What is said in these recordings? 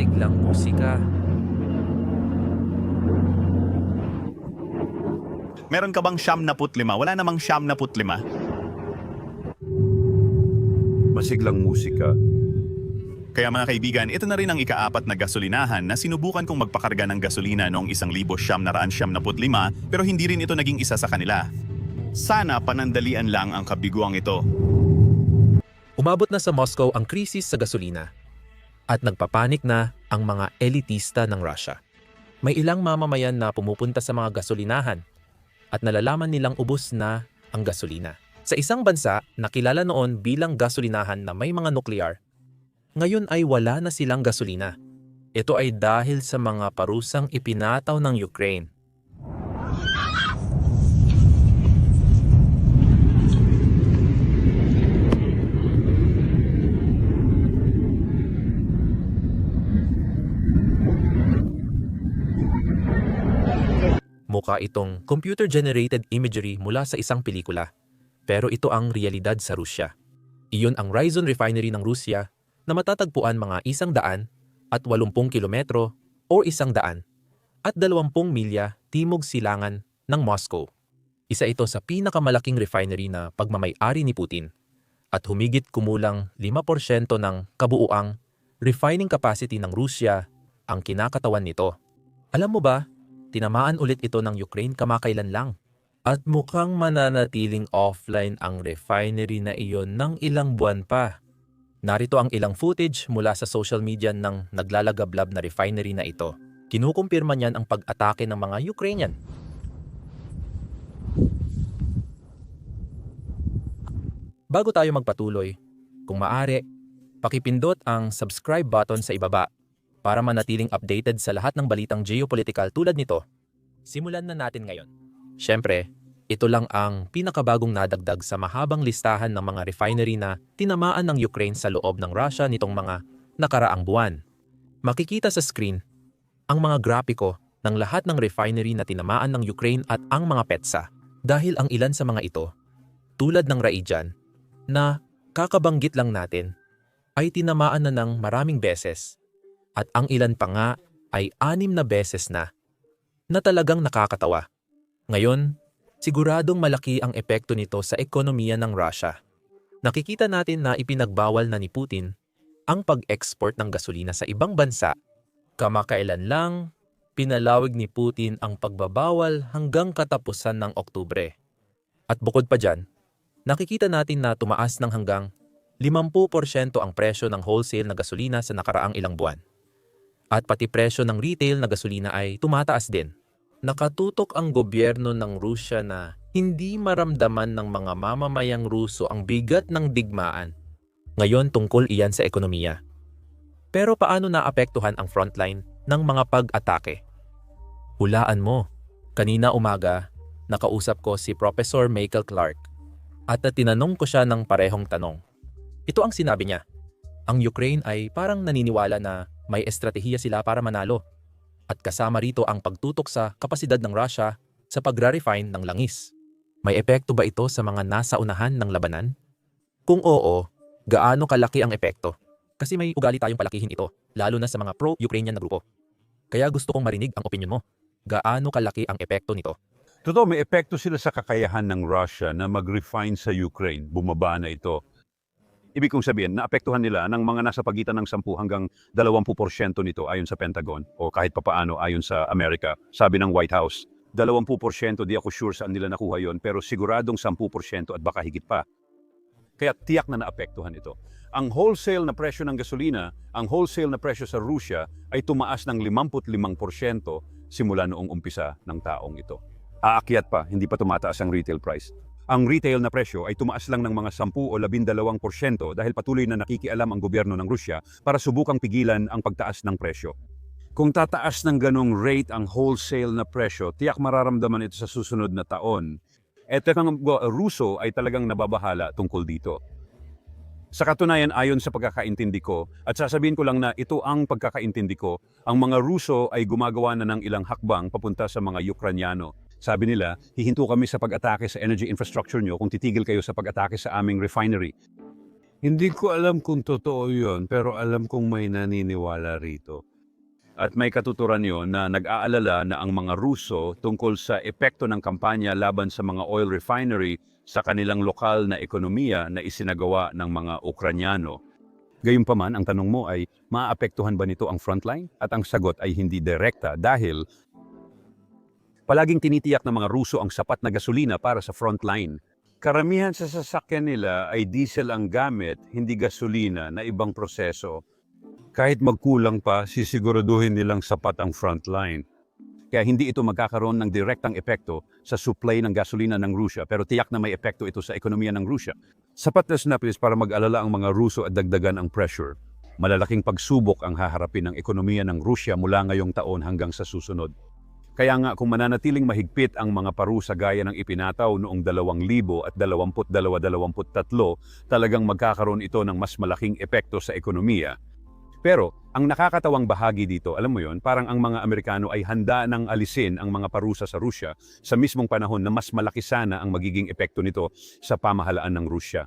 Masiglang musika. Meron ka bang siyam na putlima? Wala namang siyam na putlima. Masiglang musika. Kaya mga kaibigan, ito na rin ang ikaapat na gasolinahan na sinubukan kong magpakarga ng gasolina noong isang libo siyam na raan siyam na putlima pero hindi rin ito naging isa sa kanila. Sana panandalian lang ang kabiguang ito. Umabot na sa Moscow ang krisis sa gasolina at nagpapanik na ang mga elitista ng Russia. May ilang mamamayan na pumupunta sa mga gasolinahan at nalalaman nilang ubos na ang gasolina. Sa isang bansa na kilala noon bilang gasolinahan na may mga nuklear, ngayon ay wala na silang gasolina. Ito ay dahil sa mga parusang ipinataw ng Ukraine. Mukha itong computer-generated imagery mula sa isang pelikula. Pero ito ang realidad sa Rusya. Iyon ang Ryzon Refinery ng Rusya na matatagpuan mga isang daan at 80 kilometro o isang daan at 20 milya timog silangan ng Moscow. Isa ito sa pinakamalaking refinery na pagmamay-ari ni Putin at humigit kumulang 5% ng kabuuang refining capacity ng Rusya ang kinakatawan nito. Alam mo ba, tinamaan ulit ito ng Ukraine kamakailan lang. At mukhang mananatiling offline ang refinery na iyon ng ilang buwan pa. Narito ang ilang footage mula sa social media ng naglalagablab na refinery na ito. Kinukumpirma niyan ang pag-atake ng mga Ukrainian. Bago tayo magpatuloy, kung maaari, pakipindot ang subscribe button sa ibaba para manatiling updated sa lahat ng balitang geopolitical tulad nito. Simulan na natin ngayon. Siyempre, ito lang ang pinakabagong nadagdag sa mahabang listahan ng mga refinery na tinamaan ng Ukraine sa loob ng Russia nitong mga nakaraang buwan. Makikita sa screen ang mga grapiko ng lahat ng refinery na tinamaan ng Ukraine at ang mga petsa dahil ang ilan sa mga ito, tulad ng Raijan, na kakabanggit lang natin, ay tinamaan na ng maraming beses at ang ilan pa nga ay anim na beses na na talagang nakakatawa. Ngayon, siguradong malaki ang epekto nito sa ekonomiya ng Russia. Nakikita natin na ipinagbawal na ni Putin ang pag-export ng gasolina sa ibang bansa. Kamakailan lang, pinalawig ni Putin ang pagbabawal hanggang katapusan ng Oktubre. At bukod pa dyan, nakikita natin na tumaas ng hanggang 50% ang presyo ng wholesale na gasolina sa nakaraang ilang buwan. At pati presyo ng retail na gasolina ay tumataas din nakatutok ang gobyerno ng Rusya na hindi maramdaman ng mga mamamayang Ruso ang bigat ng digmaan. Ngayon tungkol iyan sa ekonomiya. Pero paano naapektuhan ang frontline ng mga pag-atake? Hulaan mo. Kanina umaga, nakausap ko si Professor Michael Clark at tinanong ko siya ng parehong tanong. Ito ang sinabi niya. Ang Ukraine ay parang naniniwala na may estratehiya sila para manalo at kasama rito ang pagtutok sa kapasidad ng Russia sa pagre-refine ng langis. May epekto ba ito sa mga nasa unahan ng labanan? Kung oo, gaano kalaki ang epekto? Kasi may ugali tayong palakihin ito, lalo na sa mga pro-Ukrainian na grupo. Kaya gusto kong marinig ang opinion mo. Gaano kalaki ang epekto nito? Totoo, may epekto sila sa kakayahan ng Russia na mag-refine sa Ukraine. Bumaba na ito. Ibig kong sabihin, naapektuhan nila ng mga nasa pagitan ng 10 hanggang 20% nito ayon sa Pentagon o kahit papaano ayon sa Amerika. Sabi ng White House, 20% di ako sure saan nila nakuha yon pero siguradong 10% at baka higit pa. Kaya tiyak na naapektuhan ito. Ang wholesale na presyo ng gasolina, ang wholesale na presyo sa Russia ay tumaas ng 55% simula noong umpisa ng taong ito. Aakyat pa, hindi pa tumataas ang retail price. Ang retail na presyo ay tumaas lang ng mga 10 o 12% dahil patuloy na nakikialam ang gobyerno ng Rusya para subukang pigilan ang pagtaas ng presyo. Kung tataas ng ganong rate ang wholesale na presyo, tiyak mararamdaman ito sa susunod na taon. At ang Ruso ay talagang nababahala tungkol dito. Sa katunayan ayon sa pagkakaintindi ko, at sasabihin ko lang na ito ang pagkakaintindi ko, ang mga Ruso ay gumagawa na ng ilang hakbang papunta sa mga Ukranyano sabi nila, hihinto kami sa pag-atake sa energy infrastructure nyo kung titigil kayo sa pag-atake sa aming refinery. Hindi ko alam kung totoo yon pero alam kong may naniniwala rito. At may katuturan yon na nag-aalala na ang mga Ruso tungkol sa epekto ng kampanya laban sa mga oil refinery sa kanilang lokal na ekonomiya na isinagawa ng mga Ukranyano. Gayunpaman, ang tanong mo ay, maapektuhan ba nito ang frontline? At ang sagot ay hindi direkta dahil palaging tinitiyak ng mga Ruso ang sapat na gasolina para sa frontline. Karamihan sa sasakyan nila ay diesel ang gamit, hindi gasolina na ibang proseso. Kahit magkulang pa, sisiguraduhin nilang sapat ang frontline. Kaya hindi ito magkakaroon ng direktang epekto sa supply ng gasolina ng Rusya, pero tiyak na may epekto ito sa ekonomiya ng Rusya. Sapat na sinapis para mag-alala ang mga Ruso at dagdagan ang pressure. Malalaking pagsubok ang haharapin ng ekonomiya ng Rusya mula ngayong taon hanggang sa susunod. Kaya nga kung mananatiling mahigpit ang mga parusa gaya ng ipinataw noong 2022-23, talagang magkakaroon ito ng mas malaking epekto sa ekonomiya. Pero ang nakakatawang bahagi dito, alam mo yon, parang ang mga Amerikano ay handa nang alisin ang mga parusa sa Rusya sa mismong panahon na mas malaki sana ang magiging epekto nito sa pamahalaan ng Rusya.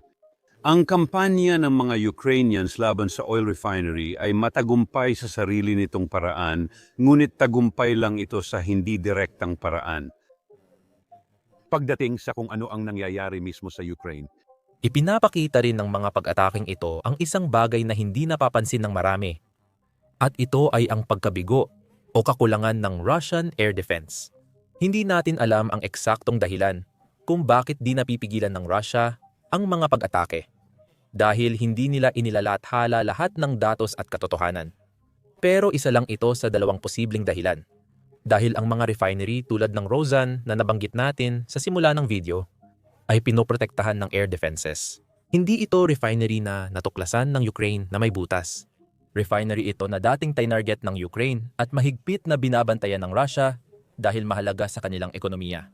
Ang kampanya ng mga Ukrainians laban sa oil refinery ay matagumpay sa sarili nitong paraan, ngunit tagumpay lang ito sa hindi direktang paraan. Pagdating sa kung ano ang nangyayari mismo sa Ukraine, Ipinapakita rin ng mga pag-ataking ito ang isang bagay na hindi napapansin ng marami. At ito ay ang pagkabigo o kakulangan ng Russian air defense. Hindi natin alam ang eksaktong dahilan kung bakit di napipigilan ng Russia ang mga pag-atake. Dahil hindi nila inilalathala lahat ng datos at katotohanan. Pero isa lang ito sa dalawang posibleng dahilan. Dahil ang mga refinery tulad ng Rosan na nabanggit natin sa simula ng video ay pinoprotektahan ng air defenses. Hindi ito refinery na natuklasan ng Ukraine na may butas. Refinery ito na dating tinarget ng Ukraine at mahigpit na binabantayan ng Russia dahil mahalaga sa kanilang ekonomiya.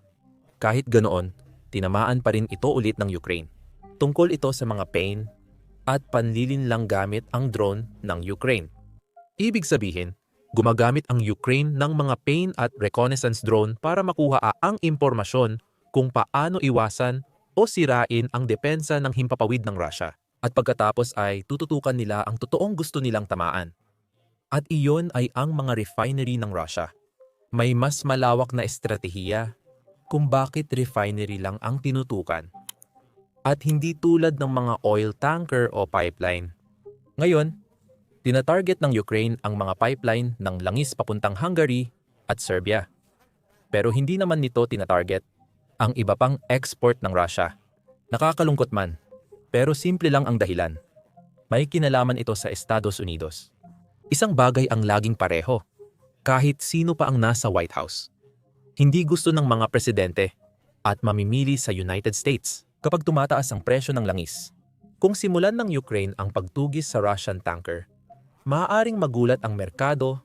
Kahit ganoon, tinamaan pa rin ito ulit ng Ukraine. Tungkol ito sa mga pain at panlilinlang gamit ang drone ng Ukraine. Ibig sabihin, gumagamit ang Ukraine ng mga pain at reconnaissance drone para makuha ang impormasyon kung paano iwasan o sirain ang depensa ng himpapawid ng Russia. At pagkatapos ay tututukan nila ang totoong gusto nilang tamaan. At iyon ay ang mga refinery ng Russia. May mas malawak na estratehiya kung bakit refinery lang ang tinutukan. At hindi tulad ng mga oil tanker o pipeline. Ngayon, tinatarget ng Ukraine ang mga pipeline ng langis papuntang Hungary at Serbia. Pero hindi naman nito tinatarget ang iba pang export ng Russia. Nakakalungkot man, pero simple lang ang dahilan. May kinalaman ito sa Estados Unidos. Isang bagay ang laging pareho, kahit sino pa ang nasa White House. Hindi gusto ng mga presidente at mamimili sa United States kapag tumataas ang presyo ng langis. Kung simulan ng Ukraine ang pagtugis sa Russian tanker, maaaring magulat ang merkado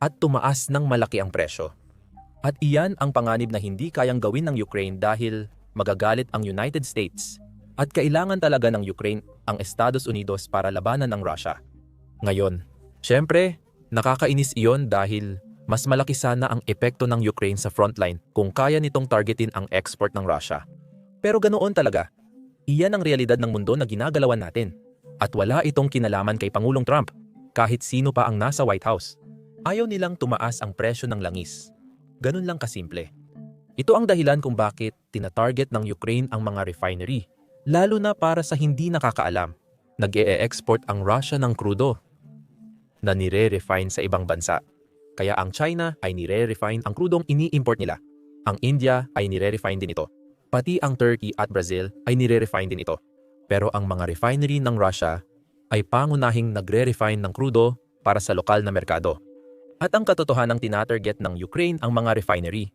at tumaas ng malaki ang presyo. At iyan ang panganib na hindi kayang gawin ng Ukraine dahil magagalit ang United States at kailangan talaga ng Ukraine ang Estados Unidos para labanan ang Russia. Ngayon, syempre, nakakainis iyon dahil mas malaki sana ang epekto ng Ukraine sa frontline kung kaya nitong targetin ang export ng Russia. Pero ganoon talaga. Iyan ang realidad ng mundo na ginagalawan natin. At wala itong kinalaman kay Pangulong Trump, kahit sino pa ang nasa White House. Ayaw nilang tumaas ang presyo ng langis Ganun lang kasimple. Ito ang dahilan kung bakit tinatarget ng Ukraine ang mga refinery, lalo na para sa hindi nakakaalam. Nag-e-export ang Russia ng krudo na nire-refine sa ibang bansa. Kaya ang China ay nire-refine ang krudong ini-import nila. Ang India ay nire-refine din ito. Pati ang Turkey at Brazil ay nire-refine din ito. Pero ang mga refinery ng Russia ay pangunahing nagre-refine ng krudo para sa lokal na merkado. At ang katotohanang tinatarget ng Ukraine ang mga refinery.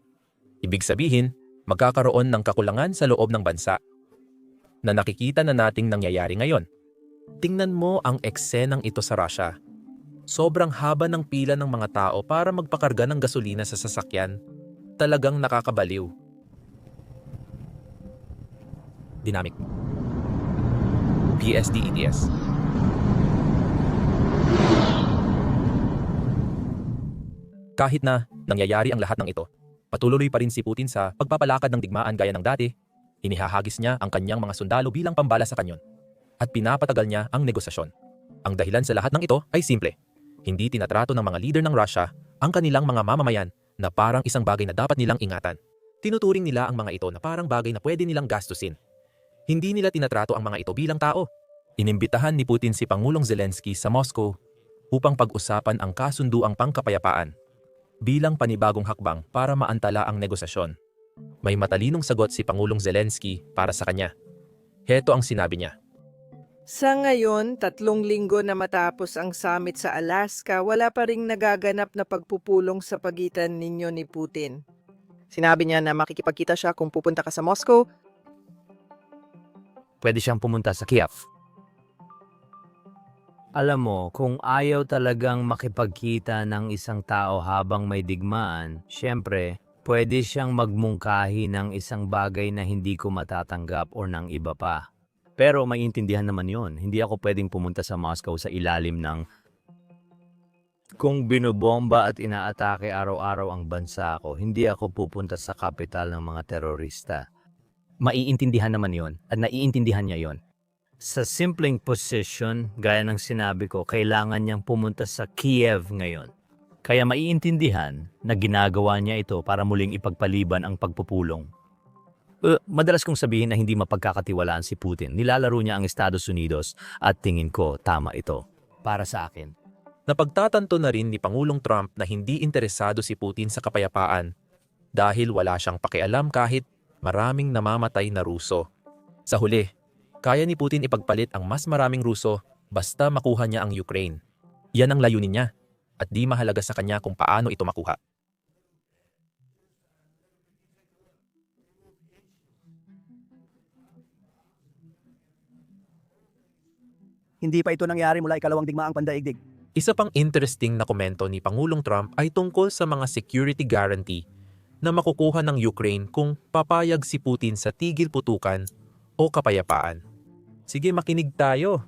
Ibig sabihin, magkakaroon ng kakulangan sa loob ng bansa na nakikita na nating nangyayari ngayon. Tingnan mo ang eksenang ito sa Russia. Sobrang haba ng pila ng mga tao para magpakarga ng gasolina sa sasakyan. Talagang nakakabaliw. Dynamic. PSD ETS. Kahit na nangyayari ang lahat ng ito, patuloy pa rin si Putin sa pagpapalakad ng digmaan gaya ng dati, inihahagis niya ang kanyang mga sundalo bilang pambala sa kanyon. at pinapatagal niya ang negosasyon. Ang dahilan sa lahat ng ito ay simple. Hindi tinatrato ng mga leader ng Russia ang kanilang mga mamamayan na parang isang bagay na dapat nilang ingatan. Tinuturing nila ang mga ito na parang bagay na pwede nilang gastusin. Hindi nila tinatrato ang mga ito bilang tao. Inimbitahan ni Putin si Pangulong Zelensky sa Moscow upang pag-usapan ang kasunduang pangkapayapaan bilang panibagong hakbang para maantala ang negosasyon. May matalinong sagot si Pangulong Zelensky para sa kanya. Heto ang sinabi niya. Sa ngayon, tatlong linggo na matapos ang summit sa Alaska, wala pa ring nagaganap na pagpupulong sa pagitan ninyo ni Putin. Sinabi niya na makikipagkita siya kung pupunta ka sa Moscow. Pwede siyang pumunta sa Kiev. Alam mo, kung ayaw talagang makipagkita ng isang tao habang may digmaan, syempre, pwede siyang magmungkahi ng isang bagay na hindi ko matatanggap or ng iba pa. Pero maintindihan naman yon. Hindi ako pwedeng pumunta sa Moscow sa ilalim ng kung binobomba at inaatake araw-araw ang bansa ko, hindi ako pupunta sa kapital ng mga terorista maiintindihan naman yon at naiintindihan niya yon. Sa simpleng position, gaya ng sinabi ko, kailangan niyang pumunta sa Kiev ngayon. Kaya maiintindihan na ginagawa niya ito para muling ipagpaliban ang pagpupulong. Uh, madalas kong sabihin na hindi mapagkakatiwalaan si Putin. Nilalaro niya ang Estados Unidos at tingin ko tama ito. Para sa akin. Napagtatanto na rin ni Pangulong Trump na hindi interesado si Putin sa kapayapaan dahil wala siyang pakialam kahit maraming namamatay na Ruso. Sa huli, kaya ni Putin ipagpalit ang mas maraming Ruso basta makuha niya ang Ukraine. Yan ang layunin niya at di mahalaga sa kanya kung paano ito makuha. Hindi pa ito nangyari mula ikalawang digmaang pandaigdig. Isa pang interesting na komento ni Pangulong Trump ay tungkol sa mga security guarantee na makukuha ng Ukraine kung papayag si Putin sa tigil putukan o kapayapaan. Sige makinig tayo.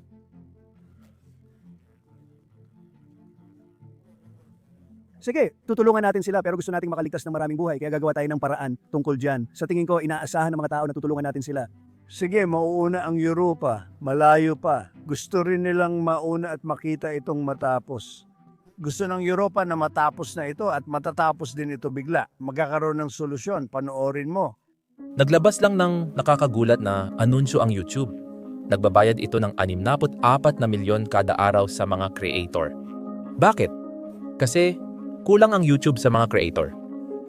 Sige, tutulungan natin sila pero gusto nating makaligtas ng maraming buhay kaya gagawa tayo ng paraan tungkol dyan. Sa tingin ko, inaasahan ng mga tao na tutulungan natin sila. Sige, mauuna ang Europa. Malayo pa. Gusto rin nilang mauna at makita itong matapos. Gusto ng Europa na matapos na ito at matatapos din ito bigla. Magkakaroon ng solusyon. Panoorin mo. Naglabas lang ng nakakagulat na anunsyo ang YouTube. Nagbabayad ito ng 64 na milyon kada araw sa mga creator. Bakit? Kasi kulang ang YouTube sa mga creator.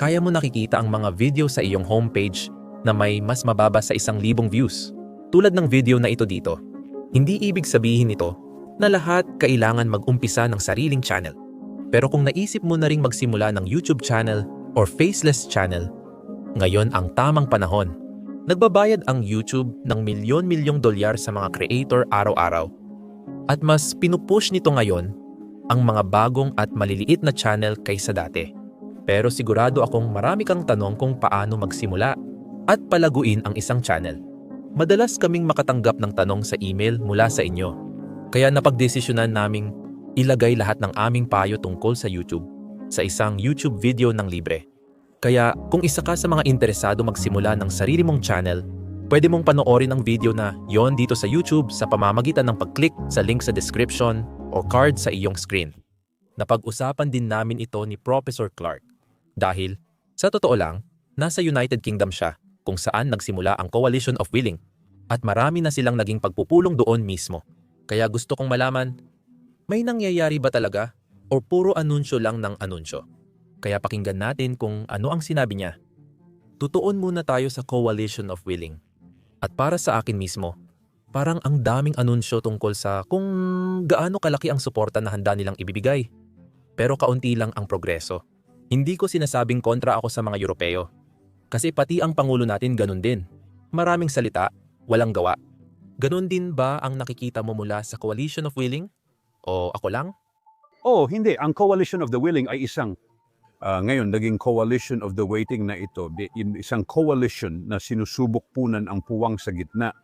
Kaya mo nakikita ang mga video sa iyong homepage na may mas mababa sa isang libong views. Tulad ng video na ito dito. Hindi ibig sabihin nito na lahat kailangan mag-umpisa ng sariling channel. Pero kung naisip mo na ring magsimula ng YouTube channel or faceless channel, ngayon ang tamang panahon. Nagbabayad ang YouTube ng milyon-milyong dolyar sa mga creator araw-araw. At mas pinupush nito ngayon ang mga bagong at maliliit na channel kaysa dati. Pero sigurado akong marami kang tanong kung paano magsimula at palaguin ang isang channel. Madalas kaming makatanggap ng tanong sa email mula sa inyo. Kaya napagdesisyonan naming ilagay lahat ng aming payo tungkol sa YouTube sa isang YouTube video ng libre. Kaya kung isa ka sa mga interesado magsimula ng sarili mong channel, pwede mong panoorin ang video na yon dito sa YouTube sa pamamagitan ng pag-click sa link sa description o card sa iyong screen. Napag-usapan din namin ito ni Professor Clark dahil, sa totoo lang, nasa United Kingdom siya kung saan nagsimula ang Coalition of Willing at marami na silang naging pagpupulong doon mismo. Kaya gusto kong malaman, may nangyayari ba talaga o puro anunsyo lang ng anunsyo? Kaya pakinggan natin kung ano ang sinabi niya. Tutuon muna tayo sa Coalition of Willing. At para sa akin mismo, parang ang daming anunsyo tungkol sa kung gaano kalaki ang suporta na handa nilang ibibigay. Pero kaunti lang ang progreso. Hindi ko sinasabing kontra ako sa mga Europeo. Kasi pati ang Pangulo natin ganun din. Maraming salita, walang gawa. Ganun din ba ang nakikita mo mula sa Coalition of Willing? O ako lang? Oh, hindi. Ang Coalition of the Willing ay isang ah, ngayon naging Coalition of the Waiting na ito. Isang coalition na sinusubok punan ang puwang sa gitna.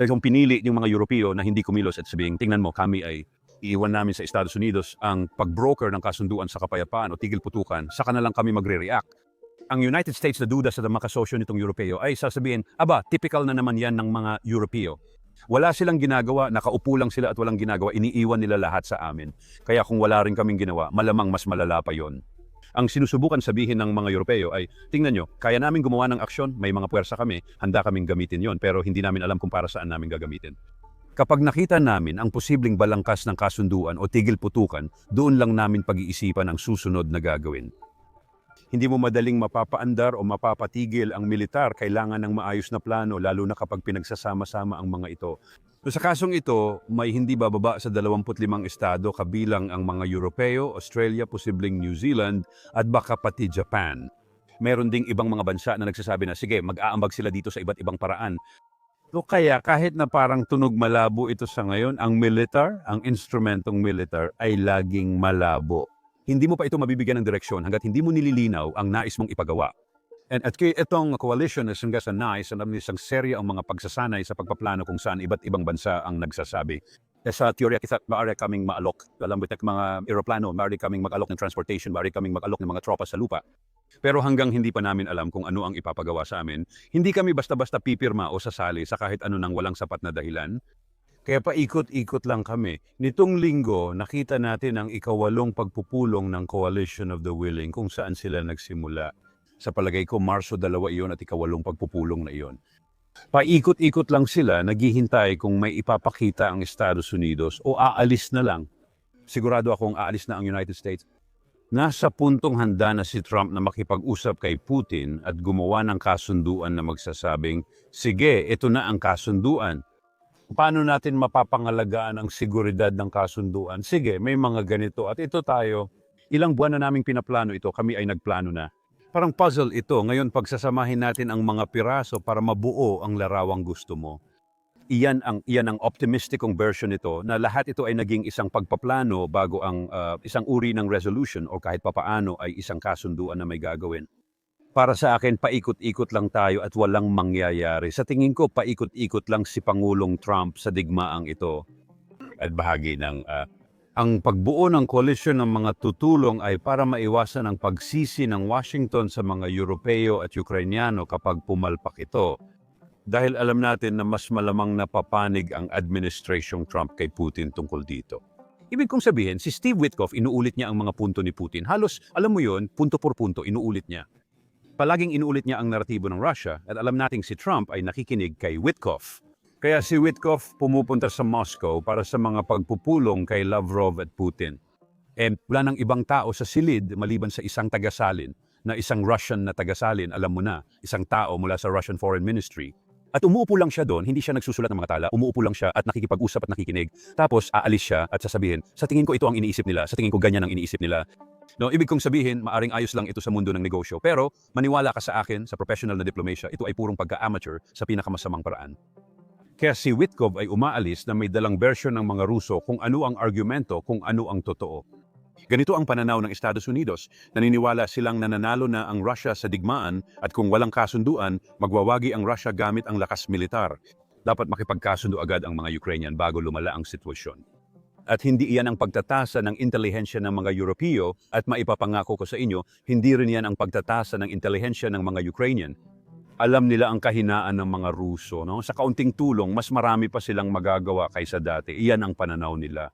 Dahil kung pinili yung mga Europeo na hindi kumilos at sabihin, tingnan mo, kami ay iiwan namin sa Estados Unidos ang pag-broker ng kasunduan sa kapayapaan o tigil putukan, saka na lang kami magre-react. Ang United States na duda sa makasosyo nitong Europeo ay sasabihin, aba, typical na naman yan ng mga Europeo. Wala silang ginagawa, nakaupo lang sila at walang ginagawa, iniiwan nila lahat sa amin. Kaya kung wala rin kaming ginawa, malamang mas malala pa yon. Ang sinusubukan sabihin ng mga Europeo ay, tingnan nyo, kaya namin gumawa ng aksyon, may mga puwersa kami, handa kaming gamitin yon, pero hindi namin alam kung para saan namin gagamitin. Kapag nakita namin ang posibleng balangkas ng kasunduan o tigil putukan, doon lang namin pag-iisipan ang susunod na gagawin. Hindi mo madaling mapapaandar o mapapatigil ang militar, kailangan ng maayos na plano lalo na kapag pinagsasama-sama ang mga ito. So sa kasong ito, may hindi bababa sa 25 estado kabilang ang mga Europeo, Australia, posibleng New Zealand at baka pati Japan. Meron ding ibang mga bansa na nagsasabi na sige, mag-aambag sila dito sa iba't ibang paraan. So kaya kahit na parang tunog malabo ito sa ngayon, ang militar, ang instrumentong militar ay laging malabo. Hindi mo pa ito mabibigyan ng direksyon hanggat hindi mo nililinaw ang nais mong ipagawa. And at itong coalition is hanggang sa nais na isang serya ang mga pagsasanay sa pagpaplano kung saan iba't ibang bansa ang nagsasabi. Eh, Sa teorya, kita maaari kaming maalok. Alam mo, mga aeroplano, maaari kaming mag-alok ng transportation, maaari kaming mag-alok ng mga tropa sa lupa. Pero hanggang hindi pa namin alam kung ano ang ipapagawa sa amin, hindi kami basta-basta pipirma o sasali sa kahit ano nang walang sapat na dahilan. Kaya paikot-ikot lang kami. Nitong linggo, nakita natin ang ikawalong pagpupulong ng Coalition of the Willing kung saan sila nagsimula. Sa palagay ko, Marso dalawa iyon at ikawalong pagpupulong na iyon. Paikot-ikot lang sila, naghihintay kung may ipapakita ang Estados Unidos o aalis na lang. Sigurado akong aalis na ang United States. Nasa puntong handa na si Trump na makipag-usap kay Putin at gumawa ng kasunduan na magsasabing, sige, ito na ang kasunduan. Paano natin mapapangalagaan ang seguridad ng kasunduan? Sige, may mga ganito at ito tayo. Ilang buwan na naming pinaplano ito, kami ay nagplano na. Parang puzzle ito. Ngayon pagsasamahin natin ang mga piraso para mabuo ang larawang gusto mo. Iyan ang iyan ang optimistic kong version nito na lahat ito ay naging isang pagpaplano bago ang ah, isang uri ng resolution o kahit papaano ay isang kasunduan na may gagawin. Para sa akin, paikot-ikot lang tayo at walang mangyayari. Sa tingin ko, paikot-ikot lang si Pangulong Trump sa digmaang ito. At bahagi ng ah, ang pagbuo ng koalisyon ng mga tutulong ay para maiwasan ang pagsisi ng Washington sa mga Europeo at Ukrainyano kapag pumalpak ito. Dahil alam natin na mas malamang napapanig ang administrasyong Trump kay Putin tungkol dito. Ibig kong sabihin, si Steve Witkoff inuulit niya ang mga punto ni Putin. Halos, alam mo yon punto por punto, inuulit niya. Palaging inuulit niya ang naratibo ng Russia at alam nating si Trump ay nakikinig kay Witkoff. Kaya si Witkoff pumupunta sa Moscow para sa mga pagpupulong kay Lavrov at Putin. And wala nang ibang tao sa silid maliban sa isang tagasalin na isang Russian na tagasalin, alam mo na, isang tao mula sa Russian Foreign Ministry. At umuupo lang siya doon, hindi siya nagsusulat ng mga tala, umuupo lang siya at nakikipag-usap at nakikinig. Tapos aalis siya at sasabihin, sa tingin ko ito ang iniisip nila, sa tingin ko ganyan ang iniisip nila. No, ibig kong sabihin, maaring ayos lang ito sa mundo ng negosyo. Pero maniwala ka sa akin, sa professional na diplomacia, ito ay purong pagka-amateur sa pinakamasamang paraan. Kaya si Witkov ay umaalis na may dalang version ng mga Ruso kung ano ang argumento, kung ano ang totoo. Ganito ang pananaw ng Estados Unidos. Naniniwala silang nananalo na ang Russia sa digmaan at kung walang kasunduan, magwawagi ang Russia gamit ang lakas militar. Dapat makipagkasundo agad ang mga Ukrainian bago lumala ang sitwasyon. At hindi iyan ang pagtatasa ng intelihensya ng mga Europeo at maipapangako ko sa inyo, hindi rin yan ang pagtatasa ng intelihensya ng mga Ukrainian. Alam nila ang kahinaan ng mga Ruso. No? Sa kaunting tulong, mas marami pa silang magagawa kaysa dati. Iyan ang pananaw nila.